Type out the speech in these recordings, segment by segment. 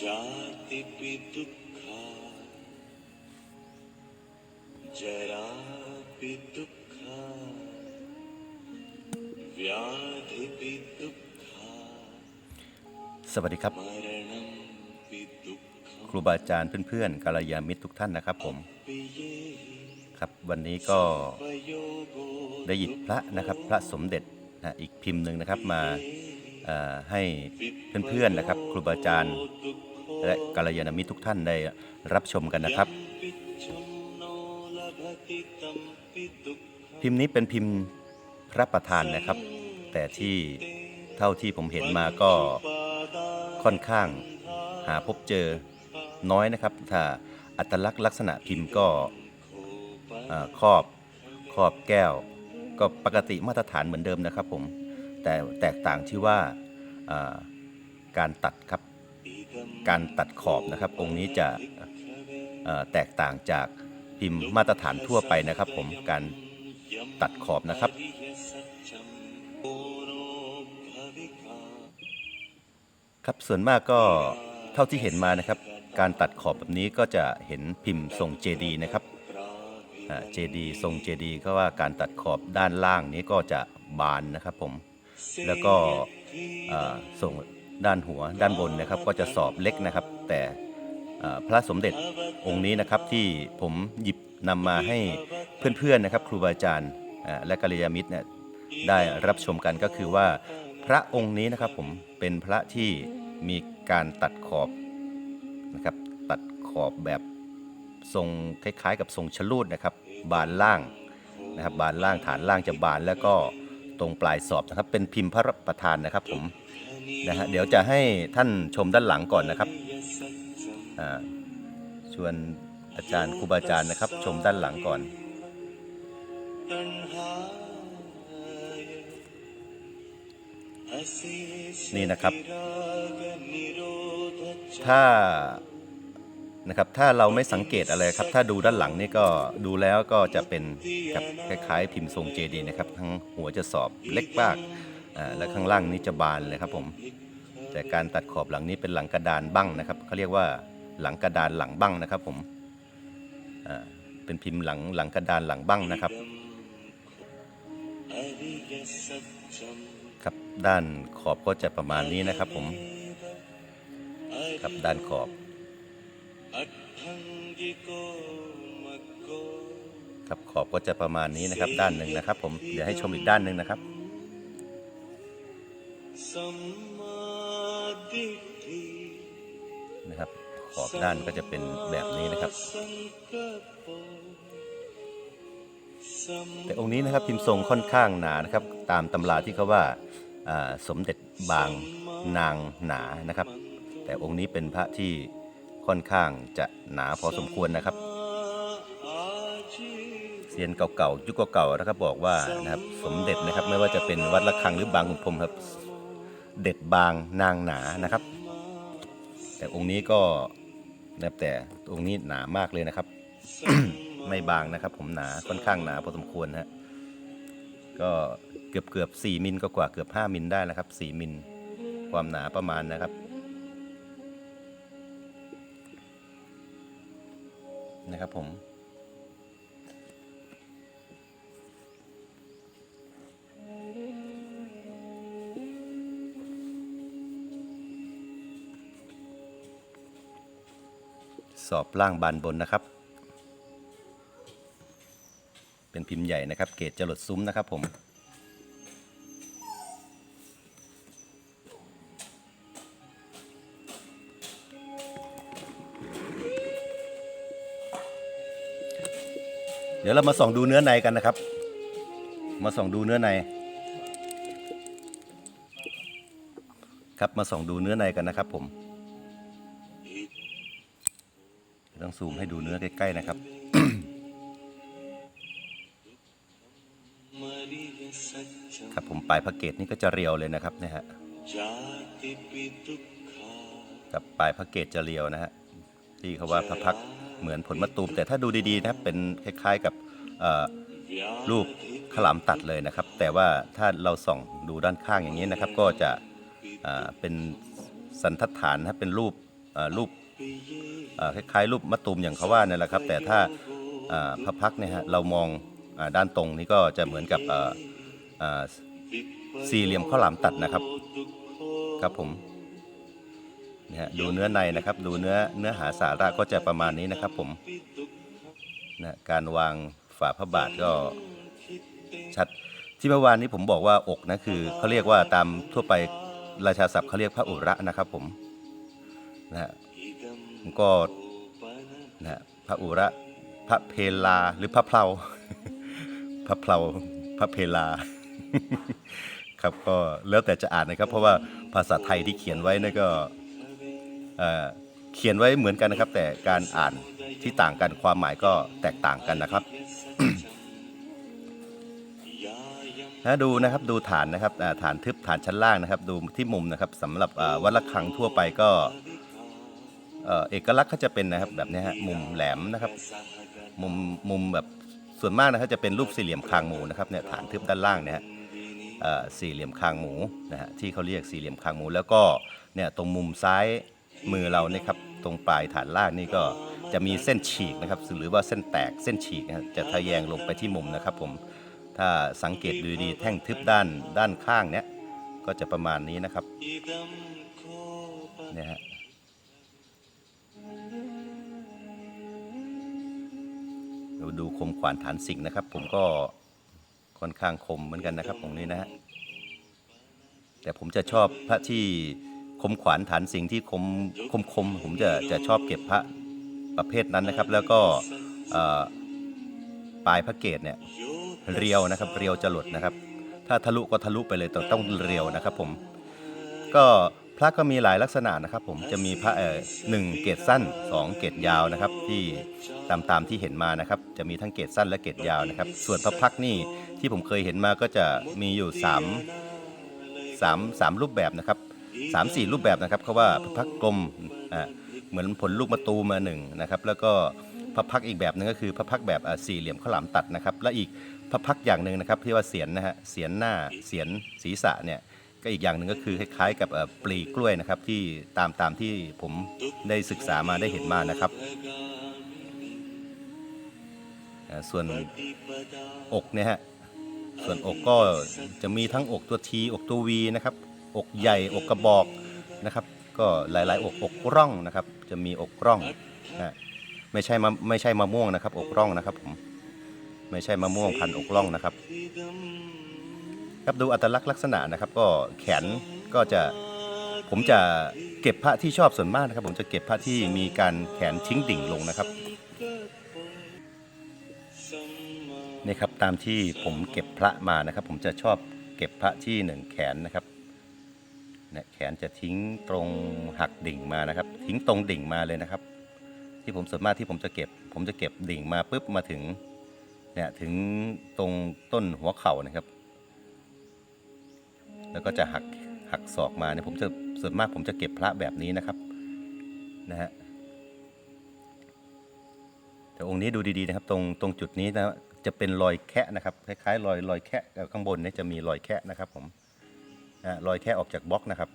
जातिपि दुःखा जरापि दुःखा व्याधिपि दुःखा สวัสดีครับ मरणं पि दुःखं ครูบาอาจารย์เพื่อนๆกัลยาณมิตรทุกท่านนะครับผม पि ये ครับวันนี้ก็ पयोगो ได้หยิบพระนะครับ พระสมเด็จนะอีกพิมพ์หนึ่งนะครับมาเอ่อ ให้เพื่อนๆนะครับ ครูบาอาจารย์ และกัลยาณมิตรทุกท่านได้รับชมกันนะครับ พิมพ์นี้เป็นพิมพ์พระประธานนะครับ แต่ที่เท่าที่ผมเห็นมาก็ค่อนข้างหาพบเจอน้อยนะครับ ถ้าอัตลักษณ์ลักษณะพิมพ์ก็ครอบครอบแก้ว ก็ปกติมาตรฐานเหมือนเดิมนะครับผม แต่แตกต่างที่ว่าการตัดครับ การตัดขอบนะครับองค์นี้จะแตกต่างจากพิมพ์มาตรฐานทั่วไปนะครับ ผมการตัดขอบนะครับครับส่วนมากก็เท่าที่เห็นมานะครับ การตัดขอบแบบนี้ก็จะเห็นพิมพ์ทรงเจดีนะครับเจดีทรงเจดีก็ว่าการตัดขอบด้านล่างนี้ก็จะบานนะครับผม แล้วก็ส่งด้านหัวด้านบนนะครับ ก็จะสอบเล็กนะครับ แต่พระสมเด็จองค์นี้นะครับที่ผมหยิบนำมาให้เพื่อนๆนะครับ ครูบาอาจารย์และกัลยาณมิตรเนี่ยได้รับชมกันก็คือว่าพระองค์นี้นะครับผมเป็นพระที่มีการตัดขอบนะครับ ตัดขอบแบบทรงคล้ายๆ กับทรงชลูดนะครับ บานล่างนะครับ บานล่างฐานล่างจะบานแล้วก็ ตรงปลายสอบนะครับ เป็นพิมพ์พระประธานนะครับผมนะฮะเดี๋ยวจะให้ท่านชมด้านหลังก่อนนะครับชวนอาจารย์ครูบาอาจารย์นะครับ ชมด้านหลังก่อนนี่นะครับ ถ้า นะครับถ้าเราไม่สังเกตอะไรครับ ถ้าดูด้านหลังนี่ก็ดูแล้วก็จะเป็นกับคล้ายๆ พิมพ์ทรงเจดีนะครับทั้งหัวจะสอบเล็กมากอ่าและข้างล่างนี้จะบานเลยครับผม แต่การตัดขอบหลังนี้เป็นหลังกระดานบั้งนะครับเขาเรียกว่าหลังกระดานหลังบั้งนะครับผมอ่าเป็นพิมพ์หลังหลังกระดานหลังบั้งนะครับ ครับด้านขอบก็จะประมาณนี้นะครับผมครับด้านขอบ อบก็จะประมาณนี้นะครับด้านหนึ่งนะครับ ผมเดี๋ยวให้ชมอีกด้านหนึ่งนะครับนะครับ ขอบด้านก็จะเป็นแบบนี้นะครับแต่องค์นี้นะครับพิมพ์ทรงค่อนข้างหนานะครับ ตามตำราที่เขาว่าสมเด็จบางนางหนานะครับ แต่องค์นี้เป็นพระที่ค่อนข้างจะหนาพอสมควรนะครับ ยนเก่าๆยุคเก่าๆนะครับบอกว่านะครับสมเด็จนะครับไม่ว่าจะเป็นวัดระฆังหรือบางขุนพรมครับ เด็ดบางนางหนานะครับ แต่องค์นี้ก็นะครับแต่องค์นี้หนามากเลยนะครับ ไม่บางนะครับ ผมหนาค่อนข้างหนาพอสมควรนะฮะก็เกือบเกือบสี่มิลก็กว่าเกือบห้ามิลได้นะครับสี่มิลความหนาประมาณนะครับนะครับผม สอบล่างบานบนนะครับ เป็นพิมพ์ใหญ่นะครับ เกรดจรดซุ้มนะครับผมเดี๋ยวเรามาส่องดูเนื้อในกันนะครับ มาส่องดูเนื้อใน ครับ มาส่องดูเนื้อในกันนะครับผมางซูมให้ดูเนื้อใกล้ ๆ นะครับ ครับผมปลายพระเกตนี่ก็จะเรียวเลยนะครับนะฮะกับปลายพระเกตจะเรียวนะฮะที่เขาว่าพระพักเหมือนผลมะตูม แต่ถ้าดูดีๆนะครับเป็นคล้าย ๆกับรูปขลามตัดเลยนะครับ แต่ว่าถ้าเราส่องดูด้านข้างอย่างนี้นะครับ ก็จะเป็นสันทัดฐานนะเป็นรูปรูป คล้ายๆรูปมะตูมอย่างเขาว่านั่แหละครับ แต่ถ้าพระพักเนี่ยฮะเรามองอด้านตรงนี้ก็จะเหมือนกับสี่เหลี่ยมข้าวหลามตัดนะครับครับผมนะฮะดูเนื้อในนะครับ ดูเนื้อเนื้อหาสาระก็จะประมาณนี้นะครับผมนะการวางฝาพระบาทก็ชัดที่เมื่อวานนี้ผมบอกว่าอกนะคือเขาเรียกว่าตามทั่วไปราชาศัพท์เขาเรียกพระอุระนะครับผมนะฮะ ก็นะฮะพระอุระพระเพลาหรือพระเพลาพระเพลาพระเพลาครับก็แล้วแต่จะอ่านนะครับ เพราะว่าภาษาไทยที่เขียนไว้นั่ก็เขียนไว้เหมือนกันนะครับ แต่การอ่านที่ต่างกันความหมายก็แตกต่างกันนะครับนะดูนะครับดูฐานนะครับฐานทึบฐานชั้นล่างนะครับ ดูที่มุมนะครับสำหรับวัดระฆังทั่วไปก็ เอกลักษณ์ก็จะเป็นนะครับแบบนี้ฮะมุมแหลมนะครับมุมมุมแบบส่วนมากนะครับจะเป็นรูปสี่เหลี่ยมคางหมูนะครับเนี่ยฐานทึบด้านล่างเนี่ยสี่เหลี่ยมคางหมูนะฮะที่เขาเรียกสี่เหลี่ยมคางหมู แล้วก็เนี่ยตรงมุมซ้ายมือเราเนี่ยครับตรงปลายฐานล่างนี่ก็จะมีเส้นฉีกนะครับหรือว่าเส้นแตกเส้นฉีกนะจะทะแยงลงไปที่มุมนะครับผมถ้าสังเกตดูดีแท่งทึบด้านด้านข้างเนี่ยก็จะประมาณนี้นะครับเนี่ยฮะ ดูดูคมขวานฐานสิงห์นะครับ ผมก็ค่อนข้างคมเหมือนกันนะครับตรงนี้นะฮะแต่ผมจะชอบพระที่คมขวานฐานสิงห์ที่คมคมคมผมจะจะชอบเก็บพระประเภทนั้นนะครับ แล้วก็ปลายพระเกศเนี่ยเรียวนะครับ เรียวจะหลดนะครับ ถ้าทะลุก็ทะลุไปเลยต้องต้องเรียวนะครับ ผมก็พระก็มีหลายลักษณะนะครับ ผมจะมีพระเอ่อหนึ่งเกรดสั้นสองเกรดยาวนะครับ ที่ตามตามที่เห็นมานะครับ จะมีทั้งเกรดสั้นและเกรดยาวนะครับ ส่วนพระพักนี่ที่ผมเคยเห็นมาก็จะมีอยู่สามสามสามรูปแบบนะครับสามสี่รูปแบบนะครับเขาว่าพระพักกลมอ่าเหมือนผลลูกมะตูมมาหนึ่งนะครับ แล้วก็พระพักอีกแบบหนึงก็คือพระพักแบบสี่เหลี่ยมข้าวหลามตัดนะครับ และอีกพระพักอย่างหนึ่งนะครับที่ว่าเสียนนะฮะเสียนหน้าเสียนศีรษะเนี่ย ก็อีกอย่างหนึ่งก็คือคล้ายๆกับปลีกล้วยนะครับที่ตามตามที่ผมได้ศึกษามาได้เห็นมานะครับ ส่วนอกเนี่ยฮะส่วนอกก็จะมีทั้งอกตัวทีอกตัววีนะครับ อกใหญ่อกกระบอกนะครับ ก็หลายๆ อกอกร่องนะครับ จะมีอกร่องนะไม่ใช่มะไม่ใช่มะม่วงนะครับ อกร่องนะครับผมไม่ใช่มะม่วงพันอกร่องนะครับ ครับดูอัตลักษณ์ลักษณะนะครับ ก็แขนก็จะผมจะเก็บพระที่ชอบส่วนมากนะครับ ผมจะเก็บพระที่มีการแขนทิ้งดิ่งลงนะครับนี่ครับตามที่ผมเก็บพระมานะครับ ผมจะชอบเก็บพระที่หนึ่งแขนนะครับเนี่ยแขนจะทิ้งตรงหักดิ่งมานะครับ ทิ้งตรงดิ่งมาเลยนะครับ ที่ผมส่วนมากที่ผมจะเก็บ ผมจะเก็บดิ่งมาปุ๊บมาถึงเนี่ยถึงตรงต้นหัวเข่านะครับ แล้วก็จะหักหักศอกมาเนี่ยผมจะส่วนมากผมจะเก็บพระแบบนี้นะครับนะฮะแต่องค์นี้ดูดีๆนะครับตรงตรงจุดนี้นะจะเป็นรอยแคะนะครับคล้ายๆรอยรอยแคะข้างบนเนี่ยจะมีรอยแคะนะครับผมนะรอยแคะออกจากบล็อกนะครับ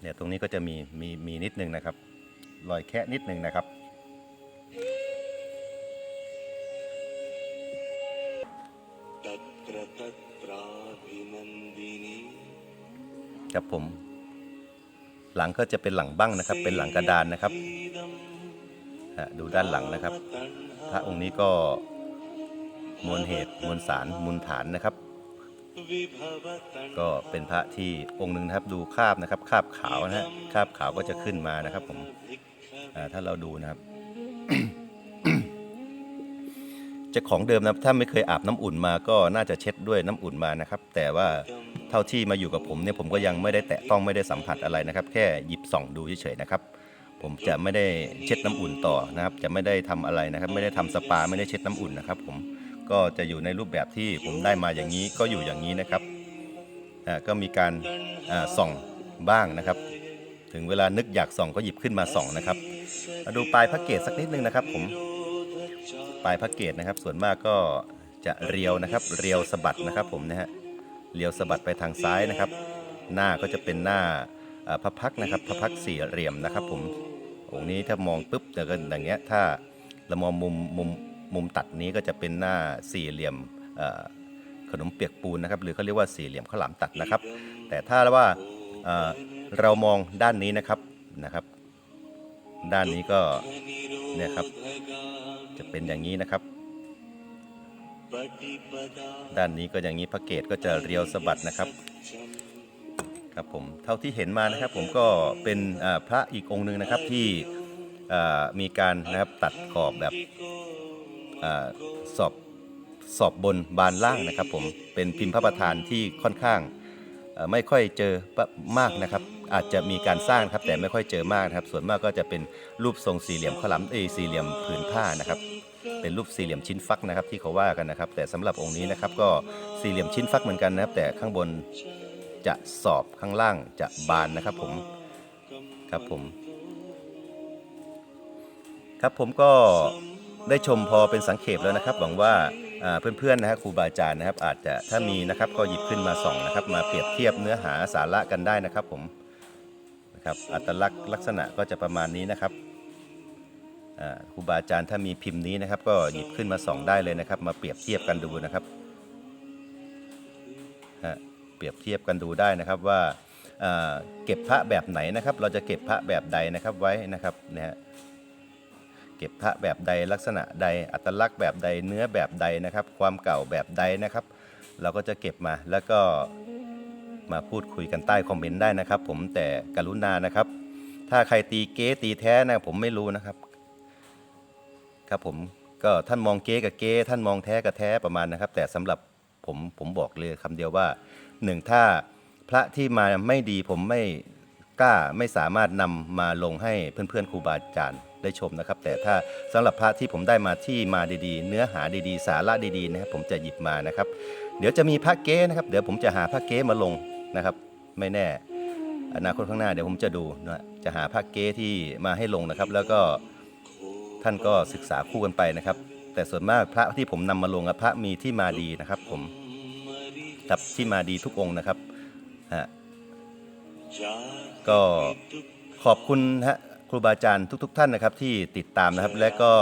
เนี่ยตรงนี้ก็จะมีมีมีนิดนึงนะครับ รอยแคะนิดนึงนะครับ ครับผม หลังก็จะเป็นหลังบั้งนะครับ เป็นหลังกระดานนะครับดูด้านหลังนะครับ พระองค์นี้ก็มวลเหตุมวลสารมูลฐานนะครับ ก็เป็นพระที่องค์หนึ่งนะครับ ดูคาบนะครับคาบขาวนะฮะคาบขาวก็จะขึ้นมานะครับ ผมถ้าเราดูนะครับจะของเดิมนะถ้าไม่เคยอาบน้ำอุ่นมาก็น่าจะเช็ดด้วยน้ำอุ่นมานะครับ แต่ว่า เท่าที่มาอยู่กับผมเนี่ยผมก็ยังไม่ได้แตะต้องไม่ได้สัมผัสอะไรนะครับ แค่หยิบส่องดูเฉยๆนะครับ ผมจะไม่ได้เช็ดน้ำอุ่นต่อนะครับ จะไม่ได้ทำอะไรนะครับ ไม่ได้ทำสปาไม่ได้เช็ดน้ำอุ่นนะครับ ผมก็จะอยู่ในรูปแบบที่ผมได้มาอย่างนี้ก็อยู่อย่างนี้นะครับก็มีการส่องบ้างนะครับ ถึงเวลานึกอยากส่องก็หยิบขึ้นมาส่องนะครับมาดูปลายพระเกศสักนิดนึงนะครับ ผมปลายพระเกศนะครับ ส่วนมากก็จะเรียวนะครับ เรียวสะบัดนะครับ ผมนะฮะ เรียวสะบัดไปทางซ้ายนะครับ หน้าก็จะเป็นหน้าพระพักนะครับพระพักสี่เหลี่ยมนะครับ ผมองค์นี้ถ้ามองปุ๊บเดี๋ยวก็อย่างเงี้ยถ้าเรามองมุมมุมมุมตัดนี้ก็จะเป็นหน้าสี่เหลี่ยมขนมเปียกปูนนะครับ หรือเขาเรียกว่าสี่เหลี่ยมข้าวหลามตัดนะครับ แต่ถ้าว่าเเรามองด้านนี้นะครับนะครับ ด้านนี้ก็เนี่ยครับ จะเป็นอย่างนี้นะครับ ด้านนี้ก็อย่างนี้พระเกตก็จะเรียวสะบัดนะครับครับผมเท่าที่เห็นมานะครับผมก็เป็นพระอีกองค์หนึ่งนะครับที่มีการนะครับตัดขอบแบบอสอบสอบบนบานล่างนะครับผมเป็นพิมพ์พระประธานที่ค่อนข้างไม่ค่อยเจอมากนะครับ อาจจะมีการสร้างครับแต่ไม่ค่อยเจอมากนะครับ ส่วนมากก็จะเป็นรูปทรงสี่เหลี่ยมขลามเอสี่เหลี่ยมผืนผ้านะครับ เป็นรูปสี่เหลี่ยมชิ้นฟักนะครับ ที่เขาว่ากันนะครับ แต่สำหรับองค์นี้นะครับก็สี่เหลี่ยมชิ้นฟักเหมือนกันนะครับ แต่ข้างบนจะสอบข้างล่างจะบานนะครับผมครับผม ครับผมก็ได้ชมพอเป็นสังเขปแล้วนะครับ หวังว่าเพื่อนๆนะครับครูบาอาจารย์นะครับ อาจจะถ้ามีนะครับก็หยิบขึ้นมาส่องนะครับ มาเปรียบเทียบเนื้อหาสาระกันได้นะครับผมนะครับอัตลักษณ์ลักษณะก็จะประมาณนี้นะครับ ครูบาอาจารย์ถ้ามีพิมพ์นี้นะครับ ก็หยิบขึ้นมาส่องได้เลยนะครับ มาเปรียบเทียบกันดูนะครับฮะเปรียบเทียบกันดูได้นะครับว่าเก็บพระแบบไหนนะครับ เราจะเก็บพระแบบใดนะครับไว้นะครับเนี่ยฮะเก็บพระแบบใดลักษณะใดอัตลักษณ์แบบใดเนื้อแบบใดนะครับ ความเก่าแบบใดนะครับ เราก็จะเก็บมาแล้วก็มาพูดคุยกันใต้คอมเมนต์ได้นะครับ ผมแต่กรุณานะครับ ถ้าใครตีเก๊ตีแท้นะผมไม่รู้นะครับ ครับผมก็ท่านมองเก๊กับเก๊ท่านมองแท้กับแท้ประมาณนะครับ แต่สำหรับผมผมบอกเลยคำเดียวว่าหนึ่งถ้าพระที่มาไม่ดีผมไม่กล้าไม่สามารถนำมาลงให้เพื่อนๆครูบาอาจารย์ได้ชมนะครับ แต่ถ้าสำหรับพระที่ผมได้มาที่มาดีๆ เนื้อหาดีๆ สาระดีๆนะครับผมจะหยิบมานะครับ เดี๋ยวจะมีพระเก๊นะครับเดี๋ยวผมจะหาพระเก๊มาลงนะครับ ไม่แน่ อนาคตข้างหน้าเดี๋ยวผมจะดูนะจะหาพระเก๊ที่มาให้ลงนะครับ แล้วก็ ท่านก็ศึกษาคู่กันไปนะครับ แต่ส่วนมากพระที่ผมนำมาลงพระมีที่มาดีนะครับ ผมครับที่มาดีทุกองค์นะครับฮะก็ขอบคุณฮะครูบาอาจารย์ทุก ๆ ท่านนะครับ ที่ติดตามนะครับ และก็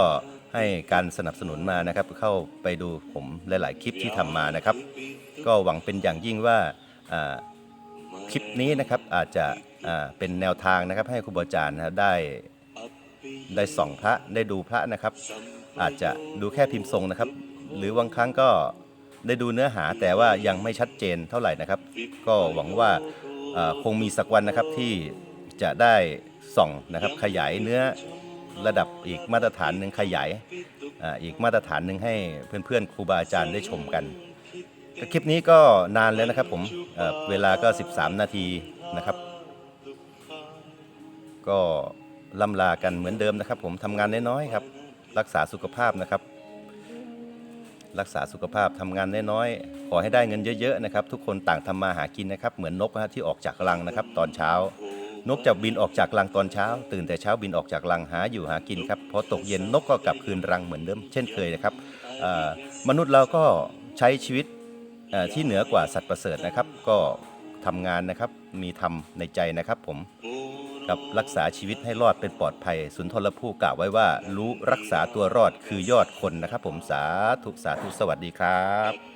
ให้การสนับสนุนมานะครับ เข้าไปดูผมหลาย ๆ คลิปที่ทำมานะครับ ก็หวังเป็นอย่างยิ่งว่าคลิปนี้นะครับอาจจะเป็นแนวทางนะครับให้ครูบาอาจารย์ได้ ได้ส่องพระได้ดูพระนะครับ อาจจะดูแค่พิมพ์ทรงนะครับ หรือบางครั้งก็ได้ดูเนื้อหาแต่ว่ายังไม่ชัดเจนเท่าไหร่นะครับ ก็หวังว่าคงมีสักวันนะครับที่จะได้ส่องนะครับขยายเนื้อระดับอีกมาตรฐานหนึ่งขยายอ,อีกมาตรฐานหนึ่งให้เพื่อนๆครูบาอาจารย์ได้ชมกันคลิปนี้ก็นานแล้วนะครับผมเเวลาก็ 13 นาทีนะครับ ก็ ล่ำลากันเหมือนเดิมนะครับ ผมทำงานน้อยๆครับ รักษาสุขภาพนะครับ รักษาสุขภาพทำงานน้อยๆขอให้ได้เงินเยอะๆนะครับ ทุกคนต่างทำมาหากินนะครับ เหมือนนกนะที่ออกจากรังนะครับ ตอนเช้า นกจะบินออกจากรังตอนเช้า ตื่นแต่เช้าบินออกจากรังหาอยู่หากินครับพอตกเย็นนกก็กลับคืนรังเหมือนเดิมเช่นเคยนะครับมนุษย์เราก็ใช้ชีวิตที่เหนือกว่าสัตว์ประเสริฐนะครับ ก็ทำงานนะครับมีธรรมในใจนะครับผม กับรักษาชีวิตให้รอดเป็นปลอดภัย สุนทรภู่กล่าวไว้ว่า รู้รักษาตัวรอดคือยอดคนนะครับผมสาธุสาธุสวัสดีครับ